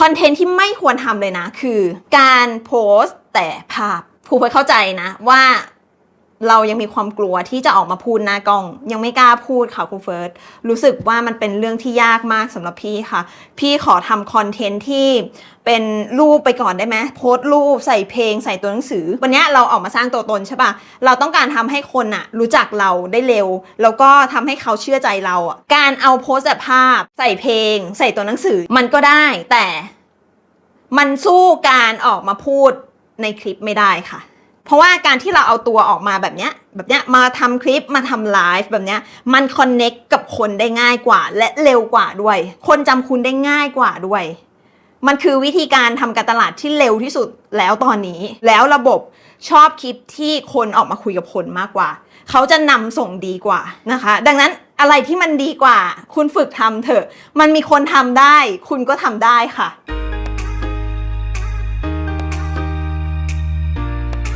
คอนเทนต์ที่ไม่ควรทำเลยนะ คือการโพสต์แต่ภาพครูเพื่อเข้าใจนะว่า เรายังมีความกลัวที่จะออกมาพูดหน้ากล้อง ยังไม่กล้าพูดค่ะครูเฟิร์สรู้สึกว่ามันเป็นเรื่องที่ยากมากสำหรับพี่ค่ะ พี่ขอทำคอนเทนต์ที่เป็นรูปไปก่อนได้ไหมโพสต์รูปใส่เพลงใส่ตัวหนังสือ วันนี้เราออกมาสร้างตัวตนใช่ปะเราต้องการทำให้คนอะรู้จักเราได้เร็ว แล้วก็ทำให้เขาเชื่อใจเราอะการเอาโพสต์แต่ภาพ ใส่เพลง ใส่ตัวหนังสือ มันก็ได้ แต่มันสู้การออกมาพูดในคลิปไม่ได้ค่ะ เพราะว่าการที่เราเอาตัวออกมาแบบเนี้ยแบบเนี้ยมาทำคลิปมาทำไลฟ์แบบเนี้ยมันคอนเน็กกับคนได้ง่ายกว่า และเร็วกว่าด้วย คนจำคุณได้ง่ายกว่าด้วย มันคือวิธีการทำการตลาดที่เร็วที่สุดแล้วตอนนี้ แล้วระบบชอบคลิปที่คนออกมาคุยกับคนมากกว่า เขาจะนำส่งดีกว่านะคะ ดังนั้นอะไรที่มันดีกว่า คุณฝึกทำเถอะ มันมีคนทำได้ คุณก็ทำได้ค่ะ